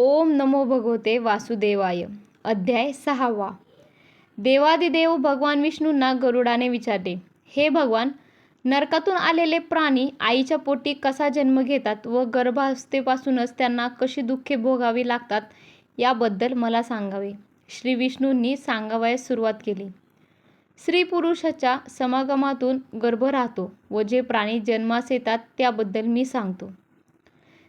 ओम नमो भगवते वासुदेवाय. अध्याय सहावा. देवादिदेव भगवान विष्णूंना गरुडाने विचारले हे भगवान नरकातून आलेले प्राणी आईच्या पोटी कसा जन्म घेतात व गर्भावस्थेपासूनच त्यांना कशी दुःखे भोगावी लागतात याबद्दल मला सांगावे. श्री विष्णूंनी सांगावयास सुरुवात केली. स्त्री पुरुषाच्या समागमातून गर्भ राहतो व जे प्राणी जन्मास येतात त्याबद्दल मी सांगतो.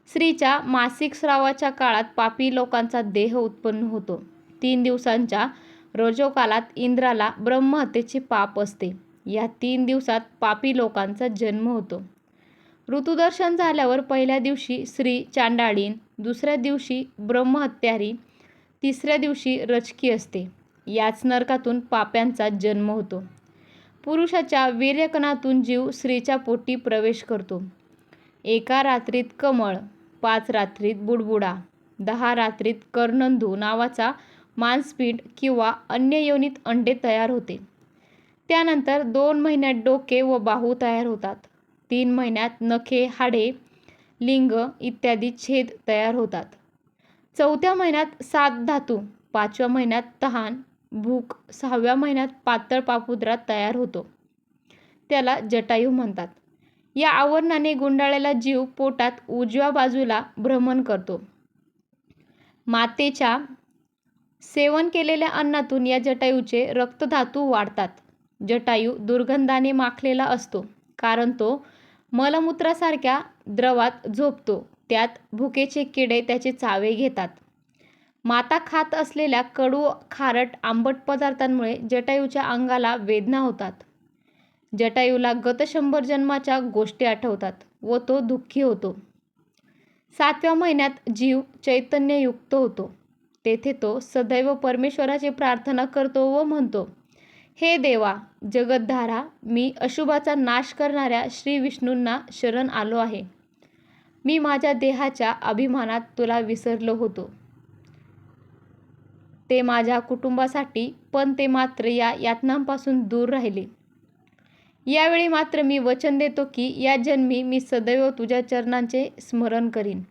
स्त्रीच्या मासिक स्रावाच्या काळात पापी लोकांचा देह उत्पन्न होतो. तीन दिवसांच्या रजोकालात इंद्राला ब्रह्महत्येचे पाप असते. या तीन दिवसात पापी लोकांचा जन्म होतो. ऋतुदर्शन झाल्यावर पहिल्या दिवशी स्त्री चांडाळीन दुसऱ्या दिवशी ब्रह्महत्यारी तिसऱ्या दिवशी रचकी असते. याच नरकातून पाप्यांचा जन्म होतो. पुरुषाच्या वीर्यकणातून जीव स्त्रीच्या पोटी प्रवेश करतो. एका रात्रीत कमळ पाच रात्रीत बुडबुडा दहा रात्रीत कर्णंधू नावाचा मांसपीठ किंवा अन्य योनीत अंडे तयार होते. त्यानंतर दोन महिन्यात डोके व बाहू तयार होतात. तीन महिन्यात नखे हाडे लिंग इत्यादी छेद तयार होतात. चौथ्या महिन्यात सात धातू पाचव्या महिन्यात तहान भूक सहाव्या महिन्यात पातळ पापुद्रा तयार होतो. त्याला जटायू म्हणतात. या आवरणाने गुंडाळलेला जीव पोटात उजव्या बाजूला भ्रमण करतो. मातेच्या सेवन केलेल्या अन्नातून या जटायूचे रक्तधातू वाढतात. जटायू दुर्गंधाने माखलेला असतो कारण तो मलमूत्रासारख्या द्रवात झोपतो त्यात भुकेचे किडे त्याचे चावे घेतात. माता खात असलेल्या कडू खारट आंबट पदार्थांमुळे जटायूच्या अंगाला वेदना होतात. जटायूला गत शंभर जन्माच्या गोष्टी आठवतात व तो दुःखी होतो. सातव्या महिन्यात जीव चैतन्ययुक्त होतो. तेथे तो सदैव परमेश्वराची प्रार्थना करतो व म्हणतो हे देवा जगद्धारा मी अशुभाचा नाश करणाऱ्या श्री विष्णूंना शरण आलो आहे. मी माझ्या देहाच्या अभिमानात तुला विसरलो होतो. ते माझ्या कुटुंबासाठी पण ते मात्र या यातनांपासून दूर राहिले. यावेळी मात्र मी वचन देतो की या जन्मी मी सदैव तुझ्या चरणांचे स्मरण करीन.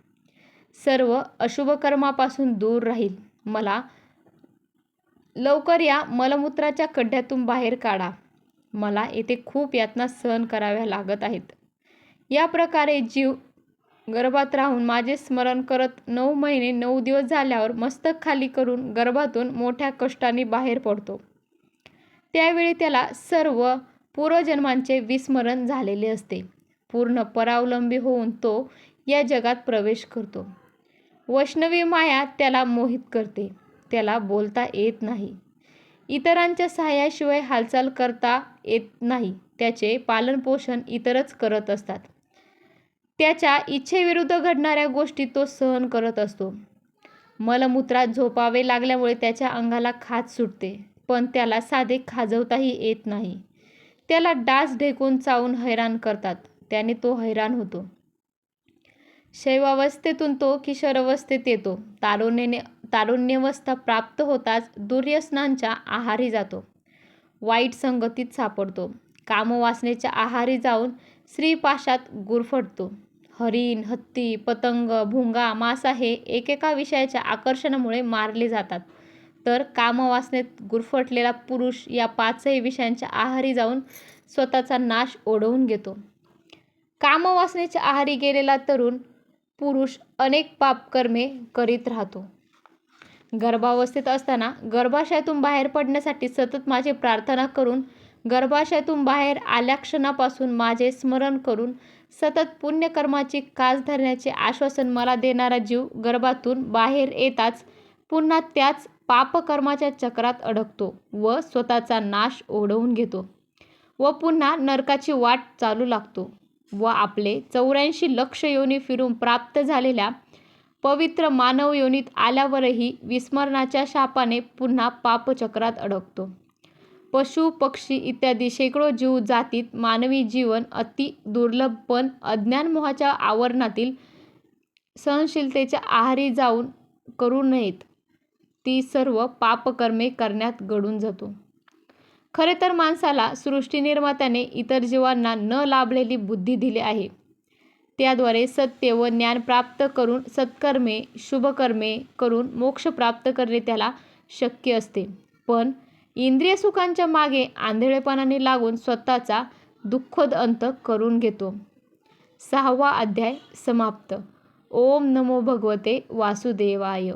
सर्व अशुभ कर्मापासून दूर राहील. मला लवकर या मलमूत्राच्या खड्ड्यातून बाहेर काढा. मला येथे खूप यातना सहन कराव्या लागत आहेत. या प्रकारे जीव गर्भात राहून माझे स्मरण करत नऊ महिने नऊ दिवस झाल्यावर मस्तक खाली करून गर्भातून मोठ्या कष्टाने बाहेर पडतो. त्यावेळी त्याला सर्व पूर्वजन्मांचे विस्मरण झालेले असते. पूर्ण परावलंबी होऊन तो या जगात प्रवेश करतो. वैष्णवी माया त्याला मोहित करते. त्याला बोलता येत नाही. इतरांच्या सहाय्याशिवाय हालचाल करता येत नाही. त्याचे पालनपोषण इतरच करत असतात. त्याच्या इच्छेविरुद्ध घडणाऱ्या गोष्टी तो सहन करत असतो. मलमूत्रात झोपावे लागल्यामुळे त्याच्या अंगाला खाज सुटते पण त्याला साधे खाजवताही येत नाही. त्याला डास ढेकून चावून हैराण करतात. त्याने तो हैराण होतो. शैवावस्थेतून तो किशोरावस्थेत येतो. तारुण्यने तारुण्यवस्था प्राप्त होताच दुर्यसनांच्या आहारी जातो. वाईट संगतीत सापडतो. कामवासनेच्या आहारी जाऊन स्त्रीपाशात गुरफटतो. हरिण हत्ती पतंग भुंगा मासा हे एकेका विषयाच्या आकर्षणामुळे मारले जातात. तर कामवासनेत गुरफटलेला पुरुष या पाचही विषयांच्या आहारी जाऊन स्वतःचा नाश ओढवून घेतो. कामवासनेच्या आहारी गेलेला तरुण पुरुष अनेक पापकर्मे करीत राहतो. गर्भावस्थेत असताना गर्भाशयातून बाहेर पडण्यासाठी सतत माझे प्रार्थना करून गर्भाशयातून बाहेर आल्या क्षणापासून माझे स्मरण करून सतत पुण्यकर्माची कास धरण्याचे आश्वासन मला देणारा जीव गर्भातून बाहेर येताच पुन्हा त्याच पापकर्माच्या चक्रात अडकतो व स्वतःचा नाश ओढवून घेतो व पुन्हा नरकाची वाट चालू लागतो व आपले चौऱ्याऐंशी लक्ष योनी फिरून प्राप्त झालेल्या पवित्र मानव योनीत आल्यावरही विस्मरणाच्या शापाने पुन्हा पापचक्रात अडकतो. पशु पक्षी इत्यादी शेकडो जीव जातीत मानवी जीवन अति दुर्लभ पण अज्ञानमोहाच्या आवरणातील सहनशीलतेच्या आहारी जाऊन करू नयेत. ती सर्व पापकर्मे करण्यात घडून जातो. खरे तर माणसाला सृष्टीनिर्मात्याने इतर जीवांना न लाभलेली बुद्धी दिली आहे. त्याद्वारे सत्य व ज्ञान प्राप्त करून सत्कर्मे शुभकर्मे करून मोक्ष प्राप्त करणे त्याला शक्य असते. पण इंद्रिय सुखांच्या मागे आंधळेपणाने लागून स्वतःचा दुःखद अंत करून घेतो. सहावा अध्याय समाप्त. ओम नमो भगवते वासुदेवाय.